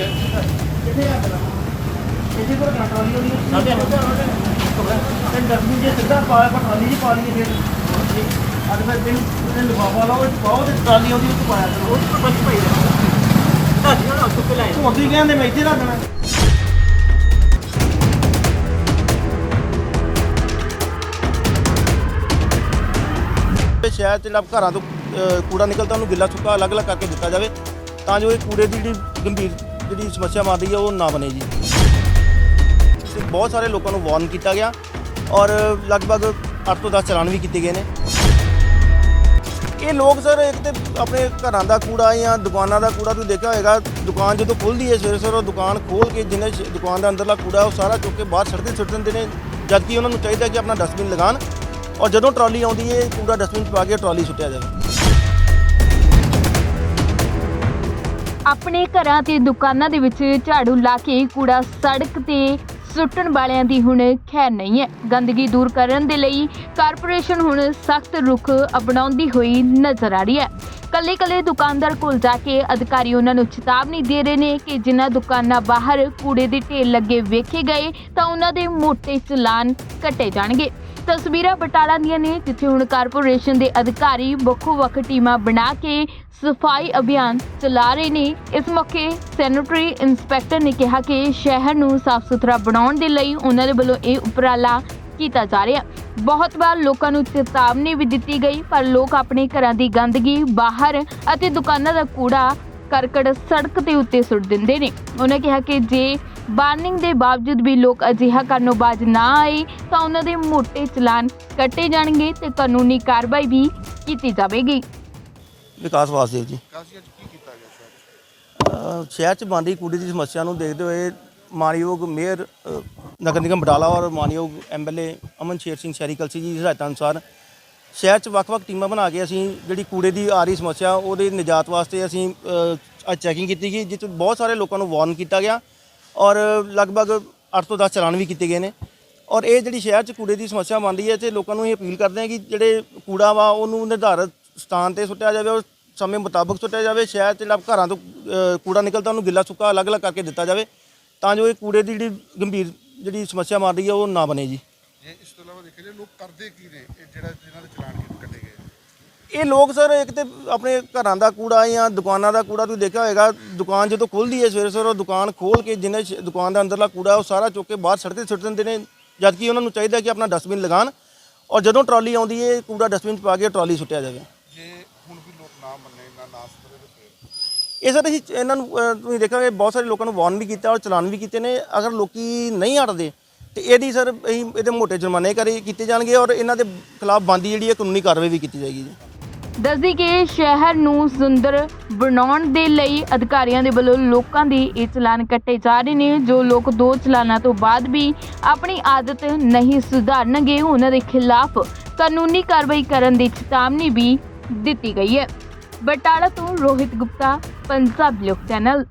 ਕਿੱਥੇ ਆ ਤੇਰਾ ਇੱਥੇ ਕੋਲ ਟਰਾਲੀ ਹੋਣੀ ਹੈ ਸਾਡੇ ਤੇ ਡਸਟਬਿਨ ਜੇ ਸਿੱਧਾ ਪਾਇਆ ਟਰਾਲੀ ਜੀ ਪਾ ਲਈਏ ਫਿਰ ਅੱਜ ਮੈਂ ਦਿਨ ਤੇ ਲਿਫਾਫਾ ਲਾਓ ਪਾਓ ਤੇ ਟਰਾਲੀ ਉਹਦੀ ਵਿੱਚ ਪਾਇਆ ਕਰੋ ਉਹ ਪਰ ਬੱਚ ਪਈ ਰਹਿ ਤੂੰ ਅੱਗੇ ਕਹਿੰਦੇ ਮੈਂ ਇੱਥੇ ਰੱਖਣਾ ਸ਼ਹਿਰ ਚ ਜਿਹੜਾ ਘਰਾਂ ਤੋਂ ਕੂੜਾ ਨਿਕਲਦਾ, ਉਹਨੂੰ ਗਿੱਲਾ ਸੁੱਕਾ ਅਲੱਗ-ਅਲੱਗ ਕਰਕੇ ਦਿੱਤਾ ਜਾਵੇ, ਤਾਂ ਜੋ ਇਹ ਕੂੜੇ ਦੀ ਜਿਹੜੀ ਗੰਭੀਰ ਜਿਹੜੀ ਸਮੱਸਿਆ ਬਣ ਰਹੀ ਹੈ ਉਹ ਨਾ ਬਣੇ ਜੀ। ਤੇ ਬਹੁਤ ਸਾਰੇ ਲੋਕਾਂ ਨੂੰ ਵਾਰਨ ਕੀਤਾ ਗਿਆ ਔਰ ਲਗਭਗ 8 ਤੋਂ 10 ਚਲਾਨ ਵੀ ਕੀਤੇ ਗਏ ਨੇ। ਇਹ ਲੋਕ ਸਰ, ਇੱਕ ਤੇ ਆਪਣੇ ਘਰਾਂ ਦਾ ਕੂੜਾ ਜਾਂ ਦੁਕਾਨਾਂ ਦਾ ਕੂੜਾ ਤੁਸੀਂ ਦੇਖਿਆ ਹੋਏਗਾ, ਦੁਕਾਨ ਜਦੋਂ ਖੁੱਲਦੀ ਹੈ ਸਵੇਰੇ ਸਵੇਰੇ ਉਹ ਦੁਕਾਨ ਖੋਲ ਕੇ ਜਿੰਨੇ ਦੁਕਾਨ ਦਾ ਅੰਦਰਲਾ ਕੂੜਾ, ਉਹ ਸਾਰਾ ਚੁੱਕ ਕੇ ਬਾਹਰ ਸੜਕ ਸੁੱਟ ਦਿੰਦੇ ਨੇ, ਜਦਕਿ ਉਹਨਾਂ ਨੂੰ ਚਾਹੀਦਾ ਕਿ ਆਪਣਾ ਡਸਟਬਿਨ ਲਗਾਉਣ। ਔਰ ਜਦੋਂ ਟਰਾਲੀ ਆਉਂਦੀ ਹੈ, ਕੂੜਾ ਡਸਟਬਿਨ 'ਚ ਪਾ ਕੇ ਟਰਾਲੀ ਸੁੱਟਿਆ ਜਾਵੇ। ਆਪਣੇ ਘਰਾਂ ਤੇ ਦੁਕਾਨਾਂ ਦੇ ਵਿੱਚ ਝਾੜੂ ਲਾ ਕੇ ਕੂੜਾ ਸੜਕ ਤੇ ਸੁੱਟਣ ਵਾਲਿਆਂ ਦੀ ਹੁਣ ਖੈਰ ਨਹੀਂ ਹੈ। ਗੰਦਗੀ ਦੂਰ ਕਰਨ ਦੇ ਲਈ ਕਾਰਪੋਰੇਸ਼ਨ ਹੁਣ ਸਖਤ ਰੁਖ ਅਪਣਾਉਂਦੀ ਹੋਈ ਨਜ਼ਰ ਆ ਰਹੀ ਹੈ। ਕੱਲੇ ਕੱਲੇ ਦੁਕਾਨਦਾਰ ਕੋਲ ਜਾ ਕੇ ਅਧਿਕਾਰੀ ਉਹਨਾਂ ਨੂੰ ਚੇਤਾਵਨੀ ਦੇ ਰਹੇ ਨੇ ਕਿ ਜਿਨ੍ਹਾਂ ਦੁਕਾਨਾਂ ਬਾਹਰ ਕੂੜੇ ਦੇ ਢੇਰ ਲੱਗੇ ਵੇਖੇ ਗਏ ਤਾਂ ਉਹਨਾਂ ਦੇ ਮੋਟੇ ਚਲਾਨ ਕੱਟੇ ਜਾਣਗੇ। ਤਸਵੀਰਾਂ ਬਟਾਲਾ ਦੀਆਂ ਨੇ, ਜਿੱਥੇ ਹੁਣ ਕਾਰਪੋਰੇਸ਼ਨ ਦੇ ਅਧਿਕਾਰੀ ਵੱਖੋ ਵੱਖ ਟੀਮਾਂ ਬਣਾ ਕੇ ਸਫ਼ਾਈ ਅਭਿਆਨ ਚਲਾ ਰਹੇ ਨੇ। ਇਸ ਮੌਕੇ ਸੈਨੇਟਰੀ ਇੰਸਪੈਕਟਰ ਨੇ ਕਿਹਾ ਕਿ ਸ਼ਹਿਰ ਨੂੰ ਸਾਫ਼ ਸੁਥਰਾ ਬਣਾਉਣ ਦੇ ਲਈ ਉਹਨਾਂ ਦੇ ਵੱਲੋਂ ਇਹ ਉਪਰਾਲਾ ਕੀਤਾ ਜਾ ਰਿਹਾ। ਬਹੁਤ ਵਾਰ ਲੋਕਾਂ ਨੂੰ ਚੇਤਾਵਨੀ ਵੀ ਦਿੱਤੀ ਗਈ, ਪਰ ਲੋਕ ਆਪਣੇ ਘਰਾਂ ਦੀ ਗੰਦਗੀ, ਬਾਹਰ ਅਤੇ ਦੁਕਾਨਾਂ ਦਾ ਕੂੜਾ ਕਰਕਟ ਸੜਕ ਦੇ ਉੱਤੇ ਸੁੱਟ ਦਿੰਦੇ ਨੇ। ਉਹਨਾਂ ਕਿਹਾ ਕਿ ਜੇ ਵਾਰਨਿੰਗ ਦੇ ਬਾਵਜੂਦ ਵੀ ਲੋਕ ਅਜਿਹਾ ਕਰਨੋਂ ਬਾਜ ਨਾ ਆਏ ਤਾਂ ਉਹਨਾਂ ਦੇ ਮੋٹے ਚਲਾਨ ਕੱਟੇ ਜਾਣਗੇ ਤੇ ਕਾਨੂੰਨੀ ਕਾਰਵਾਈ ਵੀ ਕੀਤੀ ਜਾਵੇਗੀ। ਵਿਕਾਸ ਵਾਸਦੇਵ ਜੀ। ਕਾਸੀ ਅੱਜ ਕੀ ਕੀਤਾ ਗਿਆ ਸ਼ਹਿਰ 'ਚ? ਅ, ਸ਼ਹਿਰ 'ਚ ਬਣਦੀ ਕੂੜੇ ਦੀ ਸਮੱਸਿਆ ਨੂੰ ਦੇਖਦੇ ਹੋਏ ਮਾਨਯੋਗ ਮੇਅਰ ਨਗਰ ਨਿਗਮ ਬਟਾਲਾ ਔਰ ਮਾਨਯੋਗ ਐਮਐਲਏ ਅਮਨ ਸ਼ੇਰ ਸਿੰਘ ਸ਼ਹਿਰੀ ਕਲਸੀ ਜੀ ਦੀ ਹਦਾਇਤਾਂ ਅਨੁਸਾਰ ਸ਼ਹਿਰ 'ਚ ਵੱਖ-ਵੱਖ ਟੀਮਾਂ ਬਣਾ ਕੇ ਅਸੀਂ ਜਿਹੜੀ ਕੂੜੇ ਦੀ ਆ ਰਹੀ ਸਮੱਸਿਆ ਉਹਦੇ ਨਿਜਾਤ ਵਾਸਤੇ ਅਸੀਂ ਅੱਜ ਚੈਕਿੰਗ ਕੀਤੀ ਗਈ ਜਿਸ 'ਚ ਬਹੁਤ ਸਾਰੇ ਲੋਕਾਂ ਨੂੰ ਵਾਰਨ ਕੀਤਾ ਗਿਆ ਔਰ ਲਗਭਗ 8 ਤੋਂ 10 ਚਲਾਨ ਵੀ ਕੀਤੇ ਗਏ ਨੇ। ਔਰ ਇਹ ਜਿਹੜੀ ਸ਼ਹਿਰ 'ਚ ਕੂੜੇ ਦੀ ਸਮੱਸਿਆ ਬਣ ਰਹੀ ਹੈ ਤੇ ਲੋਕਾਂ ਨੂੰ ਇਹ ਅਪੀਲ ਕਰਦੇ ਹਾਂ ਕਿ ਜਿਹੜੇ ਕੂੜਾ ਵਾ ਉਹਨੂੰ ਨਿਰਧਾਰਤ ਸਥਾਨ ਤੇ ਸੁੱਟਿਆ ਜਾਵੇ ਉਹ ਸਮੇਂ ਮੁਤਾਬਕ ਸੁੱਟਿਆ ਜਾਵੇ। ਸ਼ਹਿਰ 'ਚ ਜਿਹੜਾ ਘਰਾਂ ਤੋਂ ਅ, ਕੂੜਾ ਨਿਕਲਦਾ ਉਹਨੂੰ ਗਿੱਲਾ ਸੁੱਕਾ ਅਲੱਗ-ਅਲੱਗ ਕਰਕੇ ਦਿੱਤਾ ਜਾਵੇ ਤਾਂ ਜੋ ਇਹ ਕੂੜੇ ਦੀ ਜਿਹੜੀ ਗੰਭੀਰ ਜਿਹੜੀ ਸਮੱਸਿਆ ਬਣ ਰਹੀ ਹੈ ਉਹ ਨਾ ਬਣੇ ਜੀ। ਦੇਖਿਆ ਲੋਕ ਕਰਦੇ ਕੀ ਨੇ? ਇਹ ਜਿਹੜਾ ਜਿਨ੍ਹਾਂ ਦੇ ਚਲਾਨ ਕੀ- ਕੱਟੇ ਗਏ ਇਹ ਲੋਕ ਸਰ ਇੱਕ ਤੇ ਆਪਣੇ ਘਰਾਂ ਦਾ ਕੂੜਾ ਜਾਂ ਦੁਕਾਨਾਂ ਦਾ ਕੂੜਾ ਤੁਸੀਂ ਦੇਖਿਆ ਹੋਏਗਾ ਦੁਕਾਨ ਜਦੋਂ ਖੁੱਲਦੀ ਹੈ ਸਵੇਰੇ ਸਵੇਰੇ ਦੁਕਾਨ ਖੋਲ ਕੇ ਜਿੰਨੇ ਦੁਕਾਨ ਦਾ ਅੰਦਰਲਾ ਕੂੜਾ ਉਹ ਸਾਰਾ ਚੁੱਕ ਕੇ ਬਾਹਰ ਸੜਕ ਤੇ ਸੁੱਟ ਦਿੰਦੇ ਨੇ ਜਦਕਿ ਉਹਨਾਂ ਨੂੰ ਚਾਹੀਦਾ ਕਿ ਆਪਣਾ ਡਸਟਬਿਨ ਲਗਾਉਣ ਔਰ ਜਦੋਂ ਟਰਾਲੀ ਆਉਂਦੀ ਹੈ ਕੂੜਾ ਡਸਟਬਿਨ 'ਚ ਪਾ ਕੇ ਟਰਾਲੀ ਸੁੱਟਿਆ ਜਾਵੇ। ਜੇ ਹੁਣ ਵੀ ਲੋਕ ਨਾ ਮੰਨੇ ਨਾ ਨਾ ਸੁਧਰੇ ਤਾਂ ਫਿਰ? ਇਹ ਸਰ ਅਸੀਂ ਇਹਨਾਂ ਨੂੰ ਤੁਸੀਂ ਦੇਖਾਂਗੇ ਬਹੁਤ ਸਾਰੇ ਲੋਕਾਂ ਨੂੰ ਵਾਰਨ ਵੀ ਕੀਤਾ ਔਰ ਚਲਾਨ ਵੀ ਕੀਤੇ ਨੇ। ਅਗਰ ਲੋਕੀ ਨਹੀਂ ਹਟਦੇ ਤੇ ਇਹਦੀ ਸਰ ਅਸੀਂ ਇਹਦੇ ਮੋਟੇ ਜੁਰਮਾਨੇ ਕਰੇ ਕੀਤੇ ਜਾਣਗੇ ਔਰ ਇਹਨਾਂ ਦੇ ਖਿਲਾਫ ਬੰਦੀ ਜਿਹੜੀ ਹੈ ਕਾਨੂੰਨੀ ਕਾਰਵਾਈ ਵੀ ਕੀਤੀ ਜਾਏਗੀ ਜੀ। ਦੱਸਦੀ ਕਿ ਸ਼ਹਿਰ ਨੂੰ ਸੁੰਦਰ ਬਣਾਉਣ ਦੇ ਲਈ ਅਧਿਕਾਰੀਆਂ ਦੇ ਵੱਲੋਂ ਲੋਕਾਂ ਦੇ ਇਹ ਚਲਾਨ ਕੱਟੇ ਜਾ ਰਹੇ ਨੇ, ਜੋ ਲੋਕ ਦੋ ਚਲਾਨਾਂ ਤੋਂ ਬਾਅਦ ਵੀ ਆਪਣੀ ਆਦਤ ਨਹੀਂ ਸੁਧਾਰਨਗੇ, ਉਹਨਾਂ ਦੇ ਖਿਲਾਫ ਕਾਨੂੰਨੀ ਕਾਰਵਾਈ ਕਰਨ ਦੀ ਚੇਤਾਵਨੀ ਵੀ ਦਿੱਤੀ ਗਈ ਹੈ। ਬਟਾਲਾ ਤੋਂ ਰੋਹਿਤ ਗੁਪਤਾ, ਪੰਜਾਬ ਲੋਕ ਚੈਨਲ